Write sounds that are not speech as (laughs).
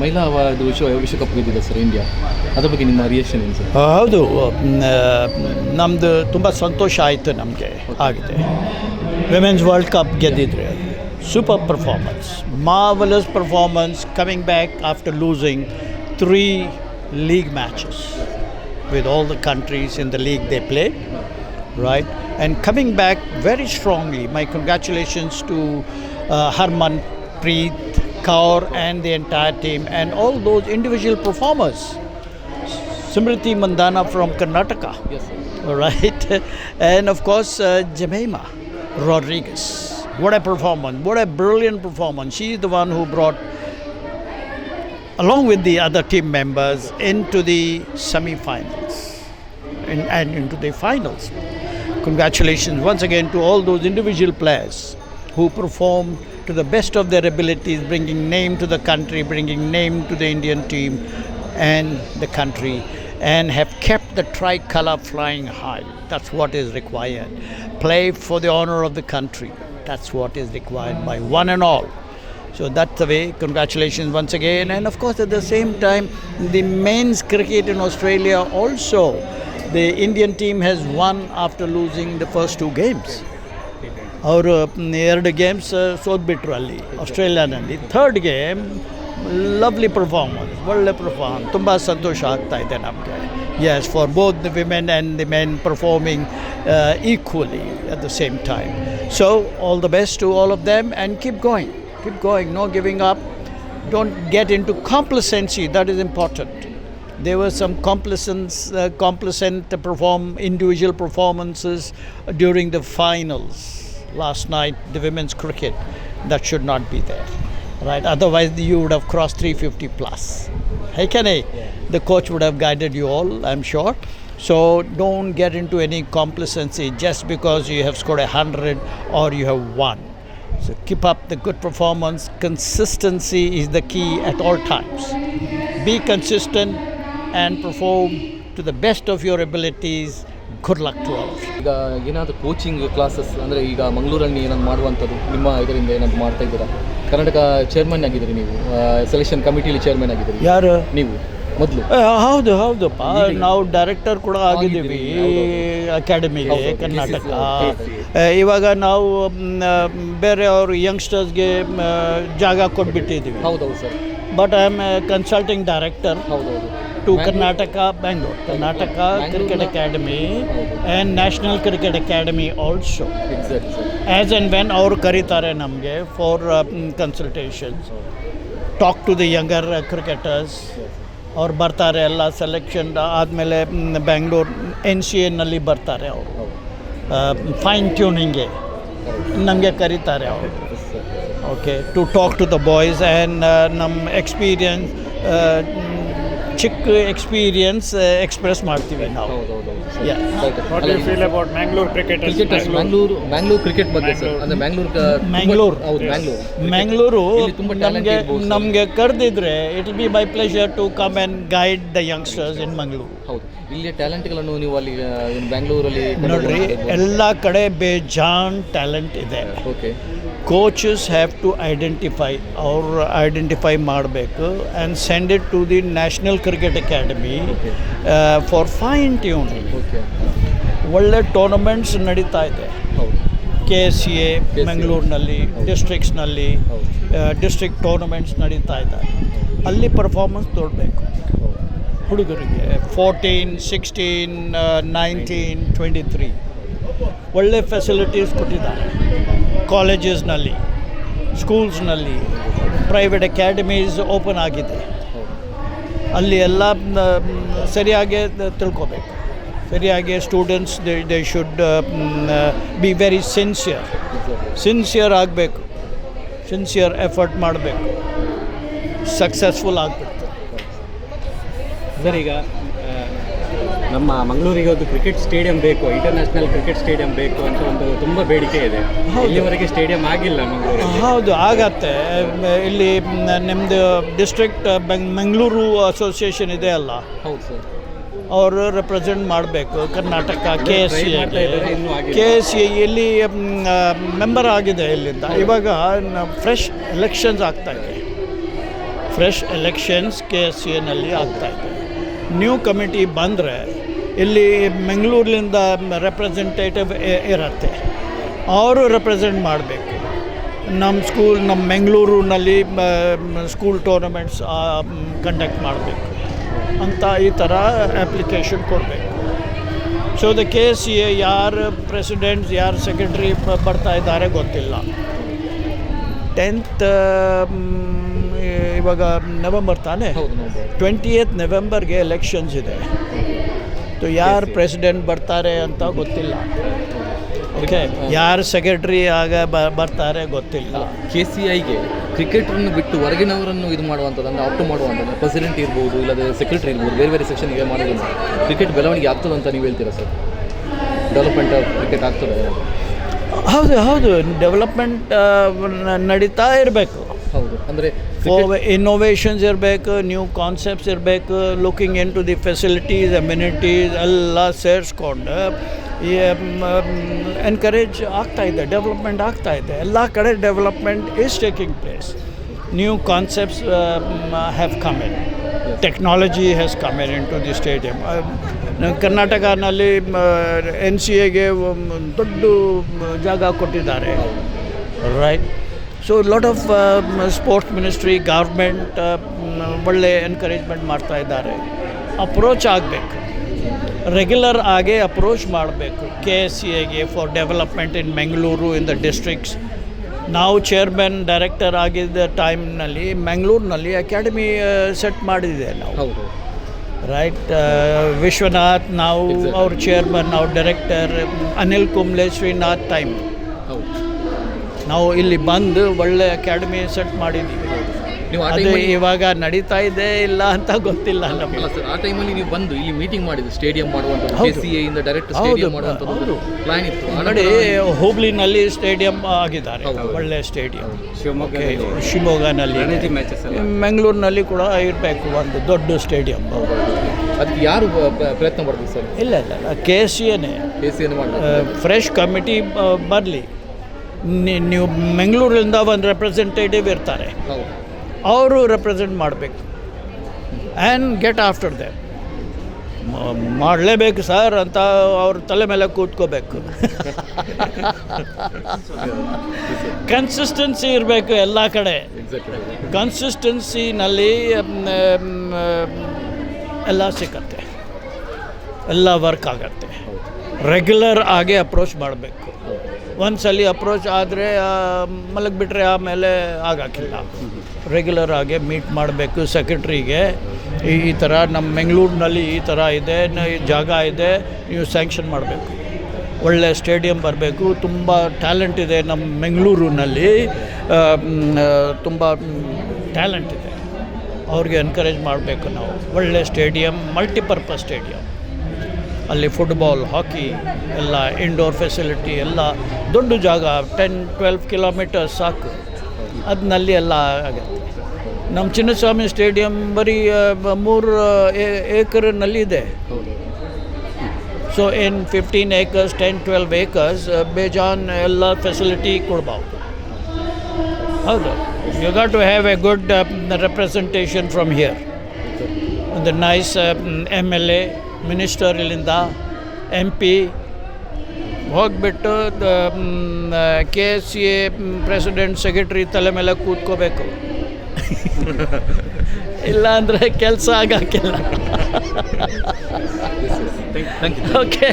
ಮಹಿಳಾ ಅದು ವಿಶ್ವ ವಿಶ್ವಕಪ್ ಗೆದ್ದಿದೆ ಸರ್ ಇಂಡಿಯಾ. ಅದ್ರ ಬಗ್ಗೆ ನಿಮ್ಮ ರಿಯಾಕ್ಷನ್ ಏನು ಸರ್? ಹೌದು. ನಮ್ಮದು ತುಂಬ ಸಂತೋಷ ಆಯಿತು ನಮಗೆ. ಆಗಿದೆ. Women's world cup ಗೆದ್ದಿದ್ರೆ super performance marvellous performance coming back after losing three league matches with all the countries in the league they played, right And coming back very strongly my congratulations to uh, Harman Preet Kaur and the entire team and all those individual performers. Simriti Mandana from Karnataka. Yes. (laughs) And of course, uh, Jemima Rodriguez. What a performance. What a brilliant performance. She's the one who brought, along with the other team members, into the semi finals and, and into the finals. Congratulations once again to all those individual players who performed to the best of their abilities, bringing name to the country, bringing name to the Indian team and the country, and have kept the tricolour flying high. That's what is required. Play for the honour of the country. That's what is required by one and all. So that's the way. Congratulations once again. And of course, at the same time, the men's cricket in Australia also, the Indian team has won after losing the first two games. ಅವರು ಎರಡು games ಸೋತ್ಬಿಟ್ರು ಅಲ್ಲಿ ಆಸ್ಟ್ರೇಲಿಯಾನಲ್ಲಿ third game lovely performance ಒಳ್ಳೆ perform ತುಂಬ ಸಂತೋಷ ಆಗ್ತಾ ಇದೆ ನಮಗೆ yes for both the women and the men performing equally at the same time so all the best to all of them and keep going keep going no giving up don't get into complacency that is important there were some complacence uh, complacent perform individual performances during the finals last night the women's cricket that should not be there right otherwise you would have crossed 350 plus hey can Kenny the coach would have guided you all i'm sure so don't get into any complacency just because you have scored a 100 or you have won so keep up the good performance. Consistency is the key at all times. Be consistent and perform to the best of your abilities. Good luck to all ಈಗ ಏನಾದರೂ coaching classes ಅಂದರೆ ಈಗ ಮಂಗಳೂರಲ್ಲಿ ಏನಾದ್ರು ಮಾಡುವಂಥದ್ದು ನಿಮ್ಮ ಇದರಿಂದ ಏನಾದರೂ ಮಾಡ್ತಾ ಇದ್ದೀರಾ? ಕರ್ನಾಟಕ ಚೇರ್ಮನ್ ಆಗಿದ್ದೀರಿ ನೀವು. ಸೆಲೆಕ್ಷನ್ ಕಮಿಟಿಲಿ ಚೇರ್ಮನ್ ಆಗಿದ್ದೀರಿ. ಯಾರು? ನೀವು ಮೊದಲು. ಹೌದು ಹೌದು. ಹೌದಪ್ಪ ನಾವು ಡೈರೆಕ್ಟರ್ ಕೂಡ ಆಗಿದ್ದೀವಿ ಅಕಾಡೆಮಿಗೆ ಕರ್ನಾಟಕ. ಇವಾಗ ನಾವು ಬೇರೆ ಅವರು ಯಂಗ್ಸ್ಟರ್ಸ್ಗೆ ಜಾಗ ಕೊಟ್ಬಿಟ್ಟಿದ್ದೀವಿ. ಹೌದೌದು sir. But I am consulting director ಹೌದೌದು to Karnataka, Bangalore. Karnataka Cricket Academy and National Cricket Academy also. Exact sir as and when ಅವರು ಕರೀತಾರೆ ನಮಗೆ for consultations talk to the younger cricketers ಅವ್ರು ಬರ್ತಾರೆ ಎಲ್ಲ ಸೆಲೆಕ್ಷನ್ ಆದಮೇಲೆ ಬ್ಯಾಂಗ್ಳೂರ್ ಎನ್ ಸಿ ಎನ್ನಲ್ಲಿ ಬರ್ತಾರೆ ಅವರು. ಫೈನ್ ಟ್ಯೂನಿಂಗ್ಗೆ ನಮಗೆ ಕರೀತಾರೆ ಅವರು. Okay to talk to the boys and ನಮ್ಮ ಎಕ್ಸ್ಪೀರಿಯನ್ಸ್ ಚಿಕ್ಕ ಎಕ್ಸ್ಪೀರಿಯನ್ಸ್ ಎಕ್ಸ್ಪ್ರೆಸ್ ಮಾಡ್ತೀವಿ ನಾವು. cricketers? ಕ್ರಿಕೆಟ್ ಬಗ್ಗೆ ಸರ್ ಅಂದರೆ ಮ್ಯಾಂಗ್ಳೂರ್ ಹೌದು ಮ್ಯಾಂಗ್ಳೂರು ಇಲ್ಲಿ ನಮಗೆ ನಮಗೆ ಕರೆದಿದ್ರೆ it be my pleasure to come and guide the youngsters in Mangaluru ಹೌದು. ಇಲ್ಲಿಯ ಟ್ಯಾಲೆಂಟ್ಗಳನ್ನು ನೀವು ಅಲ್ಲಿ ಬೆಂಗಳೂರಲ್ಲಿ ನೋಡ್ರಿ ಎಲ್ಲ ಕಡೆ ಬೇಜಾನ್ ಟ್ಯಾಲೆಂಟ್ ಇದೆ. Okay coaches have to identify ಅವ್ರು ಐಡೆಂಟಿಫೈ ಮಾಡಬೇಕು and send it to the national cricket academy for fine tune ಒಳ್ಳೆ ಟೂರ್ನಮೆಂಟ್ಸ್ ನಡೀತಾ ಇದೆ. ಕೆ ಎಸ್ ಸಿ ಎ ಬೆಂಗಳೂರಿನಲ್ಲಿ ಡಿಸ್ಟ್ರಿಕ್ಸ್ನಲ್ಲಿ ಡಿಸ್ಟ್ರಿಕ್ ಡಿಸ್ಟ್ರಿಕ್ಟ್ ಟೂರ್ನಮೆಂಟ್ಸ್ ನಡೀತಾ ಇದ್ದಾರೆ ಅಲ್ಲಿ ಪರ್ಫಾರ್ಮೆನ್ಸ್ ತೋಡಬೇಕು ಹುಡುಗರಿಗೆ fourteen sixteen nineteen twenty three ಒಳ್ಳೆ ಫೆಸಿಲಿಟೀಸ್ ಕೊಟ್ಟಿದ್ದಾರೆ. ಕಾಲೇಜಸ್ನಲ್ಲಿ, ಸ್ಕೂಲ್ಸ್ನಲ್ಲಿ ಪ್ರೈವೇಟ್ ಅಕ್ಯಾಡೆಮೀಸ್ ಓಪನ್ ಆಗಿದೆ. ಅಲ್ಲಿ ಎಲ್ಲ ಸರಿಯಾಗಿ ತಿಳ್ಕೋಬೇಕು. ಸರಿಯಾಗಿ students they they should be very sincere sincere ಆಗಬೇಕು. ಸಿನ್ಸಿಯರ್ ಎಫರ್ಟ್ ಮಾಡಬೇಕು. ಸಕ್ಸಸ್ಫುಲ್ ಆಗಬೇಕು ಸರಿಗ? ನಮ್ಮ ಮಂಗಳೂರಿಗೆ ಒಂದು ಕ್ರಿಕೆಟ್ ಸ್ಟೇಡಿಯಂ ಬೇಕು ಇಂಟರ್ನ್ಯಾಷನಲ್ ಕ್ರಿಕೆಟ್ ಸ್ಟೇಡಿಯಂ ಬೇಕು ಅಂತ ಒಂದು ತುಂಬ ಬೇಡಿಕೆ ಇದೆ. ಇಲ್ಲಿವರೆಗೆ ಸ್ಟೇಡಿಯಂ ಆಗಿಲ್ಲ ಮಂಗಳೂರು ಹೌದು ಆಗತ್ತೆ. ಇಲ್ಲಿ ನಿಮ್ಮದು ಡಿಸ್ಟ್ರಿಕ್ಟ್ ಮಂಗಳೂರು ಅಸೋಸಿಯೇಷನ್ ಇದೆ ಅಲ್ಲ? ಹೌದು ಸರ್. ಅವರು ರೆಪ್ರೆಸೆಂಟ್ ಮಾಡಬೇಕು Karnataka K S C. K S C ಇಲ್ಲಿ ಮೆಂಬರ್ ಆಗಿದೆ ಇಲ್ಲಿಂದ. ಇವಾಗ ಫ್ರೆಶ್ ಎಲೆಕ್ಷನ್ಸ್ ಆಗ್ತಾ ಇದೆ. Fresh elections K S C ಎನಲ್ಲಿ ಆಗ್ತಾಯಿದೆ ನ್ಯೂ ಕಮಿಟಿ ಬಂದರೆ ಇಲ್ಲಿ ಬೆಂಗಳೂರಿನಿಂದ ರೆಪ್ರೆಸೆಂಟೇಟಿವ್ ಇರುತ್ತೆ. ಅವರು ರೆಪ್ರೆಸೆಂಟ್ ಮಾಡಬೇಕು. ನಮ್ಮ ಸ್ಕೂಲ್ ನಮ್ಮ ಬೆಂಗಳೂರಿನಲ್ಲಿ ಸ್ಕೂಲ್ ಟೂರ್ನಮೆಂಟ್ಸ್ ಕಂಡಕ್ಟ್ ಮಾಡಬೇಕು. ಅಂತ ಈ ಥರ ಅಪ್ಲಿಕೇಶನ್ ಕೊಡಬೇಕು. So the K C A ಯಾರು ಪ್ರೆಸಿಡೆಂಟ್ಸ್ ಯಾರು ಸೆಕ್ರೆಟ್ರಿ ಬರ್ತಾ ಇದ್ದಾರೆ ಗೊತ್ತಿಲ್ಲ. ಟೆಂತ್ ಇವಾಗ ನವೆಂಬರ್ ತಾನೇ? ಟ್ವೆಂಟಿ ಏತ್ ನವೆಂಬರ್ಗೆ ಎಲೆಕ್ಷನ್ಸ್ ಇದೆ. ಸೊ ಯಾರು ಪ್ರೆಸಿಡೆಂಟ್ ಬರ್ತಾರೆ ಅಂತ ಗೊತ್ತಿಲ್ಲ. ಓಕೆ ಯಾರು ಸೆಕ್ರೆಟ್ರಿ ಆಗ ಬ- ಬರ್ತಾರೆ ಗೊತ್ತಿಲ್ಲ. ಕೆ ಸಿ ಐಗೆ ಕ್ರಿಕೆಟ್ರನ್ನು ಬಿಟ್ಟು ಹೊರಗಿನವರನ್ನು ಇದು ಮಾಡುವಂಥದ್ದು ಅಂದರೆ ಆಪ್ಟು ಮಾಡುವಂಥದ್ದು ಪ್ರೆಸಿಡೆಂಟ್ ಇರ್ಬೋದು ಇಲ್ಲದೆ ಸೆಕ್ರೆಟರಿ ಇರ್ಬೋದು ಬೇರೆ ಬೇರೆ ಸೆಕ್ಷನ್ ಸೆಕ್ಷನ್ಗೆ ಮಾಡೋದ್ರಿಂದ ಕ್ರಿಕೆಟ್ ಬೆಳವಣಿಗೆ ಆಗ್ತದೆ ಅಂತ ನೀವು ಹೇಳ್ತೀರಾ ಸರ್? ಡೆವಲಪ್ಮೆಂಟ್ ಆಫ್ ಕ್ರಿಕೆಟ್ ಆಗ್ತದೆ. ಹೌದು ಹೌದು. ಡೆವಲಪ್ಮೆಂಟ್ ನಡೀತಾ ಇರಬೇಕು. ಹೌದು. ಅಂದರೆ ಇನ್ನೋವೇಷನ್ಸ್ ಇರಬೇಕು ನ್ಯೂ ಕಾನ್ಸೆಪ್ಟ್ಸ್ ಇರಬೇಕು looking into the facilities amenities ಎಲ್ಲ ಸೇರಿಸ್ಕೊಂಡು ಎನ್ಕರೇಜ್ ಆಗ್ತಾ ಇದೆ ಡೆವಲಪ್ಮೆಂಟ್ ಆಗ್ತಾ ಇದೆ. ಎಲ್ಲ ಕಡೆ development is taking place new concepts have come in technology has come in in to the stadium ಕರ್ನಾಟಕನಲ್ಲಿ N C ಎಗೆ ದೊಡ್ಡ ಜಾಗ ಕೊಟ್ಟಿದ್ದಾರೆ. Right so lot of sports ministry government ಒಳ್ಳೆ ಎನ್ಕರೇಜ್ಮೆಂಟ್ ಮಾಡ್ತಾ ಇದ್ದಾರೆ. ಅಪ್ರೋಚ್ ಆಗಬೇಕು. ರೆಗ್ಯುಲರ್ ಆಗಿ ಅಪ್ರೋಚ್ ಮಾಡಬೇಕು. ಕೆ ಎಸ್ ಸಿ ಎಗೆ for development in Bengaluru in the districts ನಾವು ಚೇರ್ಮನ್ ಡೈರೆಕ್ಟರ್ ಆಗಿದ್ದ ಟೈಮ್ನಲ್ಲಿ ಬೆಂಗಳೂರಿನಲ್ಲಿ ಅಕಾಡೆಮಿ ಸೆಟ್ ಮಾಡಿದೆ ನಾವು. ಹೌದು. ರೈಟ್ ವಿಶ್ವನಾಥ್ ನಾವು. ಅವ್ರ ಚೇರ್ಮನ್ ಅವ್ರ ಡೈರೆಕ್ಟರ್ ಅನಿಲ್ ಕುಂಬ್ಳೆ ಶ್ರೀನಾಥ್ ಟೈಮ್ ಹೌದು. ನಾವು ಇಲ್ಲಿ ಬಂದು ಒಳ್ಳೆ ಅಕಾಡೆಮಿ ಸೆಟ್ ಮಾಡಿದ್ದೀವಿ. ನೀವು ಆ ಅದು ಟೈಮಲ್ಲಿ ಇವಾಗ ನಡೀತಾ ಇದೆ ಇಲ್ಲ ಅಂತ ಗೊತ್ತಿಲ್ಲ ನಮಗೆ. ಸರ್ ಆ ಟೈಮಲ್ಲಿ ನೀವು ಬಂದು ಇಲ್ಲಿ ಮೀಟಿಂಗ್ ಮಾಡಿದ್ದು ಸ್ಟೇಡಿಯಂ ಮಾಡುವಂಥದ್ದು ಹೌದು. ಇಂದ ಡೈರೆಕ್ಟ್ ಹೌದು, ಸ್ಟೇಡಿಯಂ ಮಾಡುವಂಥದ್ದು. ಪ್ಲಾನ್ ಇತ್ತು. ಆ ನೋಡಿ ಹುಬ್ಳಿನಲ್ಲಿ ಸ್ಟೇಡಿಯಂ ಆಗಿದ್ದಾರೆ. ಹೌದು. ಒಳ್ಳೆ ಸ್ಟೇಡಿಯಂ ಶಿವಮೊಗ್ಗ ಶಿವಮೊಗ್ಗನಲ್ಲಿ ಮ್ಯಾಚಸ್ ಎಲ್ಲ. ಬೆಂಗಳೂರಿನಲ್ಲಿ ಕೂಡ ಇರಬೇಕು ಒಂದು ದೊಡ್ಡ ಸ್ಟೇಡಿಯಂ ಅದಕ್ಕೆ ಯಾರು ಬ- ಬ- ಪ್ರಯತ್ನ ಮಾಡಬೇಕು ಸರ್? ಇಲ್ಲ ಇಲ್ಲ ಕೆ ಸಿ ಎನೇ ಕೆ ಸಿ ಫ್ರೆಶ್ ಕಮಿಟಿ ಬರಲಿ. ನೀವು ಬೆಂಗಳೂರಿಂದ ಒಂದು ರೆಪ್ರೆಸೆಂಟೇಟಿವ್ ಇರ್ತಾರೆ. ಅವರು ರೆಪ್ರೆಸೆಂಟ್ ಮಾಡಬೇಕು. ಆ್ಯಂಡ್ ಗೆಟ್ ಆಫ್ಟರ್ ದೆ ಮಾಡಲೇಬೇಕು ಸರ್ ಅಂತ ಅವ್ರ ತಲೆ ಮೇಲೆ ಕೂತ್ಕೋಬೇಕು. ಕನ್ಸಿಸ್ಟೆನ್ಸಿ ಇರಬೇಕು ಎಲ್ಲ ಕಡೆ. ಕನ್ಸಿಸ್ಟೆನ್ಸಿನಲ್ಲಿ ಎಲ್ಲ ಸಿಕ್ಕತ್ತೆ ಎಲ್ಲ ವರ್ಕ್ ಆಗತ್ತೆ. ರೆಗ್ಯುಲರ್ ಆಗಿ ಅಪ್ರೋಚ್ ಮಾಡಬೇಕು. ಒಂದ್ಸಲಿ ಅಪ್ರೋಚ್ ಆದರೆ ಮಲಗಿಬಿಟ್ರೆ ಆಮೇಲೆ ಆಗಾಕಿಲ್ಲ. ರೆಗ್ಯುಲರ್ ಆಗಿ ಮೀಟ್ ಮಾಡಬೇಕು ಸೆಕ್ರೆಟ್ರಿಗೆ ಈ ಥರ ನಮ್ಮ ಬೆಂಗಳೂರಿನಲ್ಲಿ ಈ ಥರ ಇದೆ ಜಾಗ ಇದೆ, ನೀವು ಸ್ಯಾಂಕ್ಷನ್ ಮಾಡಬೇಕು. ಒಳ್ಳೆ ಸ್ಟೇಡಿಯಂ ಬರಬೇಕು, ತುಂಬ ಟ್ಯಾಲೆಂಟ್ ಇದೆ ನಮ್ಮ ಬೆಂಗಳೂರಿನಲ್ಲಿ ತುಂಬ ಟ್ಯಾಲೆಂಟ್ ಇದೆ. ಅವ್ರಿಗೆ ಎನ್ಕರೇಜ್ ಮಾಡಬೇಕು ನಾವು. ಒಳ್ಳೆ ಸ್ಟೇಡಿಯಂ ಮಲ್ಟಿಪರ್ಪಸ್ ಸ್ಟೇಡಿಯಂ ಅಲ್ಲಿ ಫುಟ್ಬಾಲ್ ಹಾಕಿ ಎಲ್ಲ ಇಂಡೋರ್ ಫೆಸಿಲಿಟಿ ಎಲ್ಲ ದೊಡ್ಡ ಜಾಗ ಟೆನ್ ಟ್ವೆಲ್ವ್ ಕಿಲೋಮೀಟರ್ಸ್ ಸಾಕು. ಅದನ್ನಲ್ಲಿ ಎಲ್ಲ ಆಗುತ್ತೆ. ನಮ್ಮ ಚಿನ್ನಸ್ವಾಮಿ ಸ್ಟೇಡಿಯಂ ಬರೀ ಮೂರು ಏಕರ್ನಲ್ಲಿ ಇದೆ. So in fifteen acres ten twelve acres ಬೇಜಾನ್ ಎಲ್ಲ ಫೆಸಿಲಿಟಿ ಕೊಡ್ಬೋದು ಹೌದು. You got to have a good representation from here ಒಂದು nice M L A minister ಇಲ್ಲಿಂದ ಎಂ ಪಿ ಹೋಗಿಬಿಟ್ಟು K S C A president secretary ತಲೆ ಮೇಲೆ ಕೂತ್ಕೋಬೇಕು. ಇಲ್ಲ ಅಂದರೆ ಕೆಲಸ ಆಗೋಕ್ಕಿಲ್ಲ. ಓಕೆ